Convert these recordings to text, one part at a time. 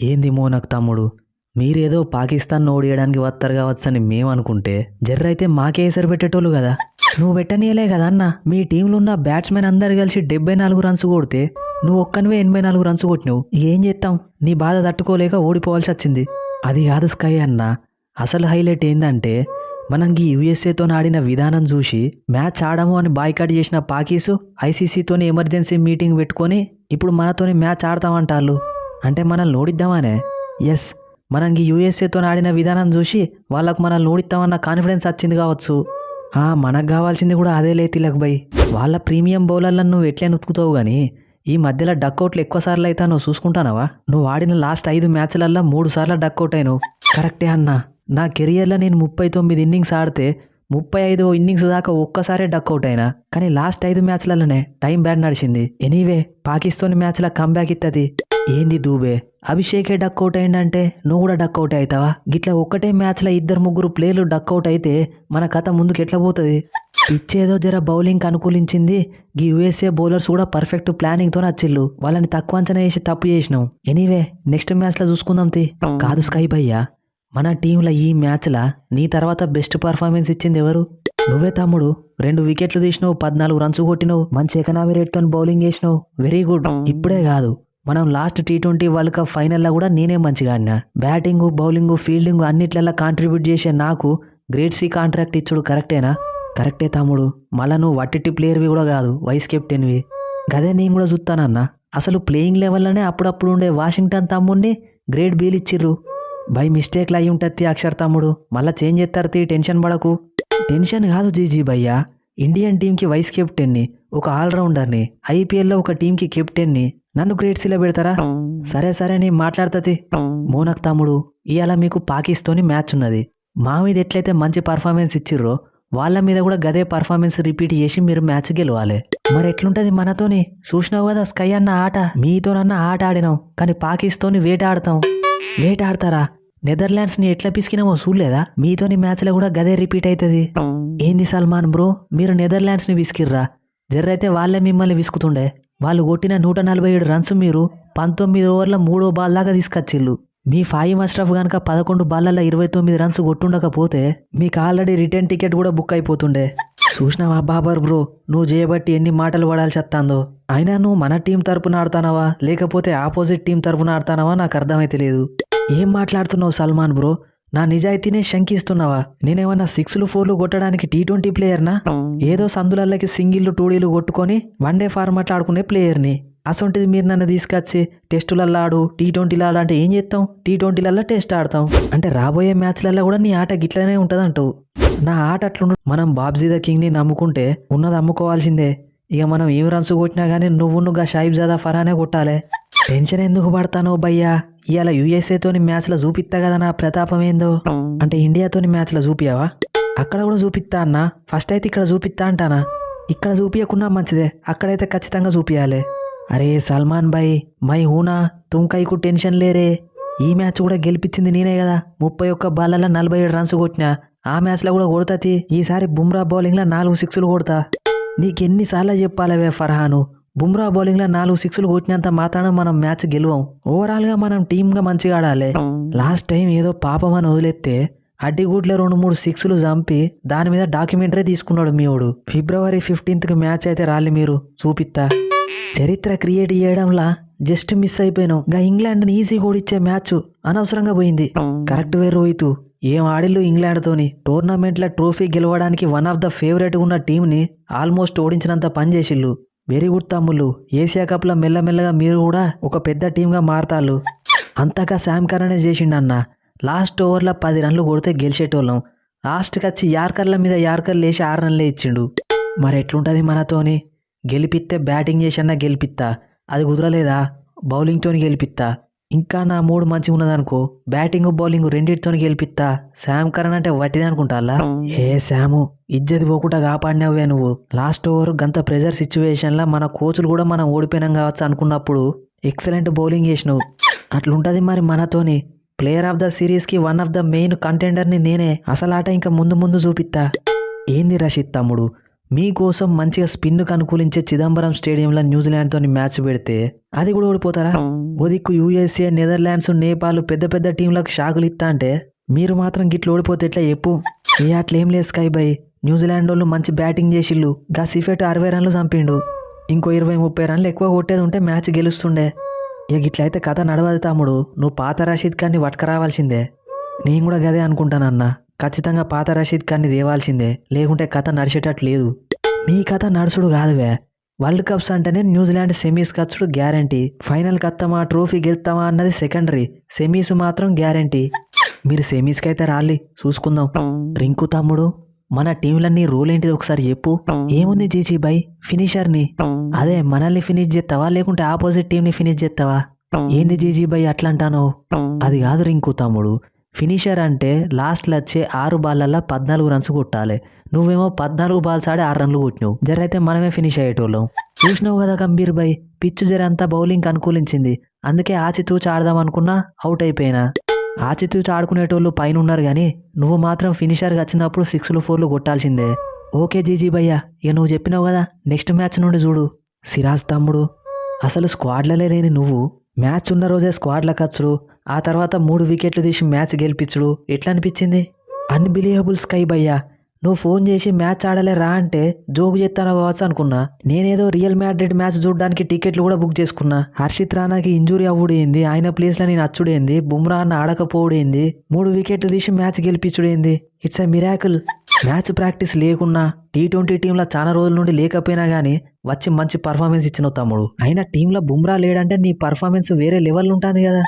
ఏంది మోనక్ తమ్ముడు? మీరేదో పాకిస్తాన్ ఓడియడానికి వస్తారు కావచ్చని మేము అనుకుంటే జర్రైతే మాకే ఎసరు పెట్టేటోళ్ళు కదా. నువ్వు పెట్టనీయలే కదా అన్న. మీ టీంలో ఉన్న బ్యాట్స్మెన్ అందరు కలిసి డెబ్బై నాలుగు రన్స్ కొడితే నువ్వు ఒక్కనివే ఎనభై నాలుగు రన్స్ కొట్టినావు. ఏం చేస్తాం నీ బాధ తట్టుకోలేక ఓడిపోవాల్సి వచ్చింది. అది కాదు స్కై అన్న. అసలు హైలైట్ ఏంటంటే మనం ఈ యుఎస్ఏతో ఆడిన విధానం చూసి మ్యాచ్ ఆడము అని బాయ్కాట్ చేసిన పాకీసు ఐసీసీతోని ఎమర్జెన్సీ మీటింగ్ పెట్టుకొని ఇప్పుడు మనతోని మ్యాచ్ ఆడతామంటారు అంటే మనల్ని ఓడిద్దామనే ఎస్ మనం ఈ యూఎస్ఏతో ఆడిన విధానం చూసి వాళ్ళకు మనల్ని ఓడిస్తామన్న కాన్ఫిడెన్స్ వచ్చింది కావచ్చు. ఆ, మనకు కావాల్సింది కూడా అదే లే తిలక్ బై. వాళ్ళ ప్రీమియం బౌలర్లను నువ్వు ఎట్లే నుతుకుతావు కానీ ఈ మధ్యలో డక్అవుట్లు ఎక్కువ సార్లు అయితే నువ్వు చూసుకుంటానవా? నువ్వు ఆడిన లాస్ట్ ఐదు మ్యాచ్లల్లో మూడు సార్లు డక్అవుట్ అయినావు. కరెక్టే అన్న. నా కెరియర్లో నేను ముప్పై తొమ్మిది ఇన్నింగ్స్ ఆడితే ముప్పై ఐదు ఇన్నింగ్స్ దాకా ఒక్కసారే డక్అవుట్ అయినా. కానీ లాస్ట్ ఐదు మ్యాచ్లలోనే టైం బ్యాడ్ నడిచింది. ఎనీవే పాకిస్తాన్ మ్యాచ్లో కంబ్యాక్ ఇస్తుంది ఏంది దూబే? అభిషేకే డక్అవుట్ అయిందంటే నువ్వు కూడా డక్అవుట్ అవుతావా గిట్లా ఒక్కటే మ్యాచ్లో ఇద్దరు ముగ్గురు ప్లేయర్లు డక్అవుట్ అయితే మన కథ ముందుకు ఎట్లా పోతుంది? ఇచ్చేదో జర బౌలింగ్ అనుకూలించింది. ఈ యుఎస్ఏ బౌలర్స్ కూడా పర్ఫెక్ట్ ప్లానింగ్తో నచ్చిల్లు వాళ్ళని తక్కువ అంచనా వేసి తప్పు చేసినాం. ఎనీవే నెక్స్ట్ మ్యాచ్లో చూసుకుందాం తి. కాదు స్కై అయ్యా మన టీంలో ఈ మ్యాచ్లా నీ తర్వాత బెస్ట్ పర్ఫార్మెన్స్ ఇచ్చింది ఎవరు? నువ్వే తమ్ముడు. రెండు వికెట్లు తీసినావు పద్నాలుగు రన్స్ కొట్టినావు మంచి ఎకనామీ రేట్తో బౌలింగ్ చేసినావు. వెరీ గుడ్ ఇప్పుడే కాదు. మనం last T twenty world cup ఫైనల్లో కూడా నేనే మంచిగా ఆడినా. బ్యాటింగ్ బౌలింగ్ ఫీల్డింగ్ అన్నిట్లల్లో కాంట్రిబ్యూట్ చేసే నాకు గ్రేట్ సి కాంట్రాక్ట్ ఇచ్చుడు కరెక్టేనా కరెక్టే తమ్ముడు. మళ్ళా నువ్వు వట్టిట్టి ప్లేయర్వి కూడా కాదు వైస్ కెప్టెన్వి గదే నేను కూడా చూస్తానన్న అసలు ప్లేయింగ్ లెవెల్లోనే అప్పుడప్పుడు ఉండే వాషింగ్టన్ తమ్ముడిని గ్రేట్ బీల్ ఇచ్చిర్రు. బై మిస్టేక్లు అయి ఉంటుంది అక్షర్ తమ్ముడు. మళ్ళీ చేంజ్ చేస్తారు తీ టెన్షన్ పడకు. టెన్షన్ కాదు జీజీ భయ్యా. ఇండియన్ టీంకి వైస్ కెప్టెన్ని ఒక ఆల్రౌండర్ని ఐపీఎల్లో ఒక టీంకి కెప్టెన్ని నన్ను గ్రేట్ సీలో పెడతారా? సరే సరే నేను మాట్లాడుతుంది. మోనక్ తమ్ముడు ఇవాళ మీకు పాకిస్తోని మ్యాచ్ ఉన్నది. మా మీద ఎట్లయితే మంచి పర్ఫార్మెన్స్ ఇచ్చిర్రో వాళ్ళ మీద కూడా గదే పర్ఫార్మెన్స్ రిపీట్ చేసి మీరు మ్యాచ్ గెలవాలి. మరి ఎట్లుంటది మనతోని? చూసినావు కదా స్కై అన్న ఆట? మీతోనన్న ఆట ఆడినాం కానీ పాకిస్తోని వేట ఆడతాం వేట ఆడతారా నెదర్లాండ్స్ని ఎట్లా పిసికినామో చూడలేదా? మీతోని మ్యాచ్లో కూడా గదే రిపీట్ అవుతుంది ఏంది సల్మాన్ బ్రో? మీరు నెదర్లాండ్స్ని విసికిర్రా. జర్రైతే వాళ్ళే మిమ్మల్ని విసుకుతుండే. వాళ్ళు కొట్టిన నూట నలభై ఏడు రన్స్ మీరు పంతొమ్మిది ఓవర్ల మూడో బాల్ దాకా తీసుకొచ్చిల్లు మీ ఫాయిమ్ అష్రఫ్ గనక పదకొండు బాళ్ళల్లో ఇరవై తొమ్మిది రన్స్ కొట్టుండకపోతే మీకు ఆల్రెడీ రిటర్న్ టికెట్ కూడా బుక్ అయిపోతుండే. చూసినావా బాబర్ బ్రో? నువ్వు చేయబట్టి ఎన్ని మాటలు పడాల్సి వస్తుందో. అయినా నువ్వు మన టీం తరపున ఆడతానవా? లేకపోతే ఆపోజిట్ టీం తరపున ఆడతానవా? నాకు అర్థమైతే లేదు ఏం మాట్లాడుతున్నావు సల్మాన్ బ్రో? నా నిజాయితీనే శంకిస్తున్నావా? నేనేమన్నా సిక్స్లు ఫోర్లు కొట్టడానికి టీ ట్వంటీ ప్లేయర్నా? ఏదో సందులల్లకి సింగిల్లు టూడీలు కొట్టుకొని వన్ డే ఫార్మాట్ ఆడుకునే ప్లేయర్ని. అసొంటిది మీరు నన్ను తీసుకొచ్చి టెస్టులల్లో ఆడు టీ ట్వంటీలో అంటే ఏం చేస్తాం టీ ట్వంటీలల్లో టెస్ట్ ఆడతాం. అంటే రాబోయే మ్యాచ్లలో కూడా నీ ఆట గిట్లనే ఉంటుందంటావు. నా ఆట అట్లుండు. మనం బాబ్జీ ద కింగ్ని నమ్ముకుంటే ఉన్నది అమ్ముకోవాల్సిందే. ఇక మనం ఏం రన్స్ కొట్టినా కానీ నువ్వు నువ్వు షాయిబ్ జాదా ఫరానే కొట్టాలి. టెన్షన్ ఎందుకు పడతానో భయ్యా? ఇవాళ యుఎస్ఏతోని మ్యాచ్లో చూపిస్తా కదా నా ప్రతాపం ఏందో? అంటే ఇండియాతోని మ్యాచ్లో చూపియావా? అక్కడ కూడా చూపిస్తా అన్నా. ఫస్ట్ అయితే ఇక్కడ చూపిస్తా అంటానా? ఇక్కడ చూపించకున్నా మంచిదే. అక్కడైతే ఖచ్చితంగా చూపించాలి అరే సల్మాన్ భాయ్ మై హూనా తుమ్కైకు టెన్షన్ లేరే. ఈ మ్యాచ్ కూడా గెలిపించింది నేనే కదా. ముప్పై ఒక్క బాళ్ళల్లో నలభై ఏడు రన్స్ కొట్టినా. ఆ మ్యాచ్లో కూడా కొడతాతి ఈసారి బుమ్రా బౌలింగ్లో నాలుగు సిక్స్లు కొడతా. నీకెన్నిసార్లు చెప్పాలవే ఫర్హాను? బుమ్రా బౌలింగ్లో నాలుగు సిక్స్లు కొట్టినంత మాత్రాన మనం మ్యాచ్ గెలవం. ఓవరాల్గా మనం టీమ్గా మంచిగా ఆడాలి. లాస్ట్ టైం ఏదో పాపం అని వదిలేస్తే అడ్డిగూడ్లో రెండు మూడు సిక్స్లు చంపి దాని మీద డాక్యుమెంటరీ తీసుకున్నాడు మీవుడు ఫిబ్రవరి ఫిఫ్టీన్త్కి మ్యాచ్ అయితే రాలి మీరు. చూపిస్తా చరిత్ర క్రియేట్ చేయడంలా జస్ట్ మిస్ అయిపోయినాం. గా ఇంగ్లాండ్ని ఈజీ ఓడిచ్చే మ్యాచ్ అనవసరంగా పోయింది. కరెక్ట్ వే రోహిత్. ఏం ఆడిల్లు ఇంగ్లాండ్తోని. టోర్నమెంట్ల ట్రోఫీ గెలవడానికి వన్ ఆఫ్ ద ఫేవరెట్ ఉన్న టీంని ఆల్మోస్ట్ ఓడించినంత పని చేసిల్లు. వెరీ గుడ్ తమ్ముళ్ళు ఏసియా కప్లో మెల్లమెల్లగా మీరు కూడా ఒక పెద్ద టీంగా మారతాళ్ళు. అంతగా శామ్ కరణే చేసిండన్న. లాస్ట్ ఓవర్లో పది రన్లు కొడితే గెలిచేటోళ్ళం. లాస్ట్కి వచ్చి యార్కర్ల మీద యార్కర్లు వేసి ఆరు రన్లే ఇచ్చిండు. మరి ఎట్లుంటుంది మనతోని? గెలిపిస్తే బ్యాటింగ్ చేసన్నా గెలిపిస్తా అది కుదరలేదా? బౌలింగ్తోని గెలిపిస్తా ఇంకా నా మూడు మంచిగా ఉన్నదనుకో బ్యాటింగ్ బౌలింగ్ రెండింటితోని గెలిపిస్తా శామ్ కరణ్ అంటే వట్టిది అనుకుంటా ఏ శాము ఇజ్జతి పోకుండా కాపాడినవే నువ్వు. లాస్ట్ ఓవర్ గంత ప్రెజర్ సిచ్యువేషన్లో మన కోచ్లు కూడా మనం ఓడిపోయినాం కావచ్చు అనుకున్నప్పుడు ఎక్సలెంట్ బౌలింగ్ చేసినావు. అట్లుంటది మరి మనతోని. ప్లేయర్ ఆఫ్ ద సిరీస్కి వన్ ఆఫ్ ద మెయిన్ కంటెండర్ని నేనే అసలు ఆట ఇంకా ముందు ముందు చూపిస్తా ఏంది రషీద్ తమ్ముడు? మీకోసం మంచిగా స్పిన్కు అనుకూలించే చిదంబరం స్టేడియంలో న్యూజిలాండ్తో మ్యాచ్ పెడితే అది కూడా ఓడిపోతారా? ఓ దిక్కు యూఎస్ఏ నెదర్లాండ్స్ నేపాల్ పెద్ద పెద్ద టీంలకు షాకులు ఇస్తా అంటే మీరు మాత్రం గిట్ల ఓడిపోతే ఎట్లా చెప్పు? ఏ అట్లేం లేదు స్కై బై. న్యూజిలాండ్ వాళ్ళు మంచి బ్యాటింగ్ చేసిళ్ళు. గా సిఫెట్ అరవై రన్లు చంపిండు. ఇంకో ఇరవై ముప్పై రన్లు ఎక్కువ కొట్టేది ఉంటే మ్యాచ్ గెలుస్తుండే. ఇక ఇట్లయితే కథ నడవదు తమ్ముడు. నువ్వు పాత రషీద్ ఖాన్ని రావాల్సిందే నేను కూడా గదే అనుకుంటానన్నా. ఖచ్చితంగా పాత రషీద్ ఖాన్ని దేవాల్సిందే లేకుంటే కథ నడిచేటట్టు లేదు. మీ కథ నడుచుడు కాదువే వరల్డ్ కప్స్ అంటేనే న్యూజిలాండ్ సెమీస్ ఖర్చుడు గ్యారంటీ. ఫైనల్ కత్తామా ట్రోఫీ గెలుస్తామా అన్నది సెకండరీ. సెమీస్ మాత్రం గ్యారంటీ. మీరు సెమీస్కి అయితే రాలి. చూసుకుందాం. రింకు తమ్ముడు మన టీంలన్నీ రూల్ ఏంటిది ఒకసారి చెప్పు. ఏముంది జీజీ బై? ఫినిషర్ని. అదే మనల్ని ఫినిష్ చేస్తావా? లేకుంటే ఆపోజిట్ టీంని ఫినిష్ చేస్తావా? ఏంది జీజీ బై అట్లంటాను? అది కాదు రింకు తమ్ముడు. ఫినిషర్ అంటే లాస్ట్లో వచ్చే ఆరు బాళ్ళల్లో పద్నాలుగు రన్స్ కొట్టాలి. నువ్వేమో పద్నాలుగు బాల్స్ ఆడి ఆరు రన్లు కొట్టినావు. జర అయితే మనమే ఫినిష్ అయ్యేటోళ్ళం. చూసినావు కదా గంభీర్ బై పిచ్ జర అంతా బౌలింగ్ అనుకూలించింది. అందుకే ఆచితూచి ఆడదాం అనుకున్నా అవుట్ అయిపోయినా. ఆచితూచి ఆడుకునేటోళ్ళు పైన ఉన్నారు కానీ నువ్వు మాత్రం ఫినిషర్గా వచ్చినప్పుడు సిక్స్లు ఫోర్లు కొట్టాల్సిందే. ఓకే జీజీ భయ్యా ఇక నువ్వు చెప్పినావు కదా నెక్స్ట్ మ్యాచ్ నుండి చూడు. సిరాజ్ తమ్ముడు అసలు స్క్వాడ్లలే లేని నువ్వు మ్యాచ్ ఉన్న రోజే స్క్వాడ్ల ఖర్చుడు ఆ తర్వాత మూడు వికెట్లు తీసి మ్యాచ్ గెలిపించుడు ఎట్లా అనిపించింది అన్బిలీవబుల్ స్కై భయ్యా నువ్వు ఫోన్ చేసి మ్యాచ్ ఆడలే రా అంటే జోకు చేస్తాను కావచ్చు అనుకున్నా. నేనేదో రియల్ మ్యాడ్రిడ్ మ్యాచ్ చూడడానికి టికెట్లు కూడా బుక్ చేసుకున్నా. హర్షిత్ రానాకి ఇంజురీ అవ్వుడేంది ఆయన ప్లేస్లో నేను అచ్చుడేంది బుమ్రా అన్న ఆడకపోవడేంది మూడు వికెట్లు తీసి match గెలిపించుడేంది it's a miracle. Match practice లేకున్నా టీ ట్వంటీ టీంలో చాలా రోజుల నుండి లేకపోయినా కానీ వచ్చి మంచి పర్ఫార్మెన్స్ ఇచ్చిన తమ్ముడు. అయినా టీంలో బుమ్రా లేడంటే నీ పర్ఫార్మెన్స్ వేరే లెవెల్ ఉంటుంది కదా.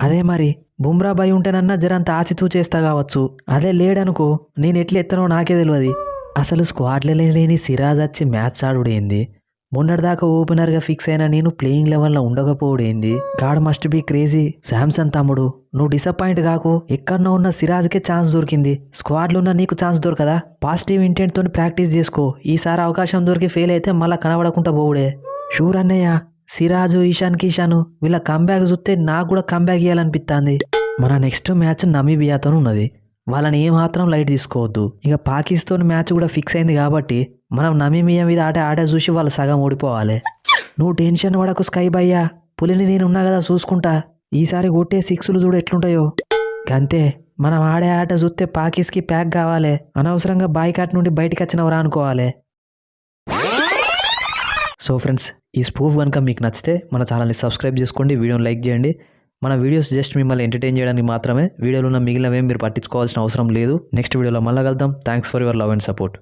అదే మరి బుమ్రా భయ ఉంటేనన్నా జరంత ఆచితూ చేస్తా కావచ్చు. అదే లేడనుకో నేను ఎట్లా ఎత్తనో నాకే తెలియదు అసలు స్క్వాడ్లలో లేని సిరాజ్ వచ్చి మ్యాచ్ ఆడుడేంది? మొన్నటిదాకా ఓపెనర్గా ఫిక్స్ అయిన నేను ప్లేయింగ్ లెవెల్లో ఉండకపోవడేంది god must be crazy. Samson తమ్ముడు నువ్వు డిసప్పాయింట్ కాకు. ఎక్కడన్నా ఉన్న సిరాజ్కే ఛాన్స్ దొరికింది. స్క్వాడ్లో ఉన్న నీకు ఛాన్స్ దొరకదా? పాజిటివ్ ఇంటెంట్తో ప్రాక్టీస్ చేసుకో. ఈసారి అవకాశం దొరికి ఫెయిల్ అయితే మళ్ళా కనబడకుండా పోవుడే. షూర్ అన్నయ్య. సిరాజు ఈశాన్ కిషాను వీళ్ళ కంబ్యాక్ చూస్తే నాకు కూడా కంబ్యాక్ ఇవ్వాలనిపిస్తుంది మన నెక్స్ట్ మ్యాచ్ నమీబియాతో ఉన్నది వాళ్ళని ఏమాత్రం లైట్ తీసుకోవద్దు. ఇక పాకిస్తాన్ మ్యాచ్ కూడా ఫిక్స్ అయింది కాబట్టి మనం నమీబియా మీద ఆట ఆట చూసి వాళ్ళు సగం ఓడిపోవాలి. నువ్వు టెన్షన్ పడకు స్కై భయ్యా. పులిని నేను ఉన్నా కదా చూసుకుంటా. ఈసారి కొట్టే సిక్స్లు చూడు ఎట్లుంటాయో. అంతే మనం ఆడే ఆట చూస్తే పాకిస్కి ప్యాక్ కావాలి. అనవసరంగా బాయ్కాట్ నుండి బయటకు వచ్చినవరా అనుకోవాలి. సో ఫ్రెండ్స్ ఈ స్పూఫ్ కనుక మీకు నచ్చితే మన ఛానల్ని సబ్స్క్రైబ్ చేసుకోండి వీడియోని లైక్ చేయండి. మన వీడియోస్ జస్ట్ మిమ్మల్ని ఎంటర్టైన్ చేయడానికి మాత్రమే. వీడియోలో ఉన్న మిగిలినవేం మీరు పట్టించుకోవాల్సిన అవసరం లేదు. నెక్స్ట్ వీడియోలో మళ్ళీ కలుద్దాం. Thanks for your love and support.